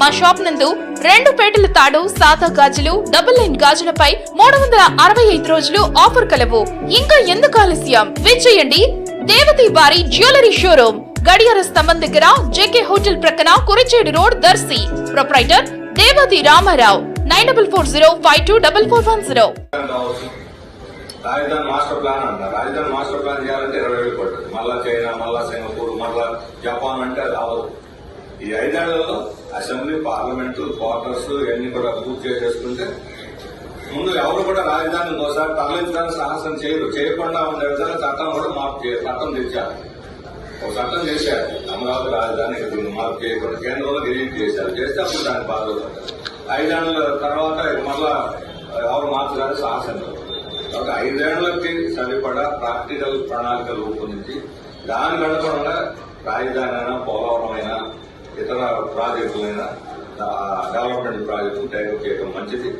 మా షాప్ నందు రెండు పేటల తాడు సాదా గాజులు డబుల్ లైన్ గాజులపై మూడు వందల అరవై ఐదు రోజులు ఆఫర్ కలవు. ఇంకా ఎందుకు ఆలస్యం? విచ్చేయండి దేవతి బారి జ్యువెలరీ షోరూమ్ గడియార స్తంభం దగ్గర జేకే హోటల్ ప్రక్కన Kurichedu road Darsi. Proprietor Devathi Ramarao nine double four zero five two double four one zero. రాజధాని మాస్టర్ ప్లాన్ అంట. రాజధాని మాస్టర్ ప్లాన్ చేయాలంటే ఇరవై వేలు పడుతుంది. మళ్ళా చైనా మళ్ళా సింగపూర్ మళ్ళా జపాన్ అంటే అది అవ్వదు. ఈ ఐదేళ్ళలో అసెంబ్లీ పార్లమెంట్ క్వార్టర్స్ ఇవన్నీ కూడా పూర్తి చేసేసుకుంటే ముందు ఎవరు కూడా రాజధాని ఇంకోసారి తరలించడానికి సాహసం చేయరు. చేయకుండా ఉండే విధంగా చట్టం కూడా మార్పు చట్టం తెచ్చారు. ఒక చట్టం చేశారు. అమరావతి రాజధాని మార్పు చేయకుండా కేంద్రంలో డిలీట్ చేశారు. చేస్తే అప్పుడు దాని బాధ్యత ఐదేళ్ళ తర్వాత మళ్ళా ఎవరు మార్చడానికి సాహసం లేదు. కాబట్టి ఐదేళ్ళకి సరిపడా ప్రాక్టికల్ ప్రణాళికలు రూపొందించి దాని వెనకుండా రాజధాని అయినా పోలవరం అయినా ఇతర ప్రాజెక్టులైనా డెవలప్మెంట్ ప్రాజెక్టులు టేకప్ చేయడం మంచిది.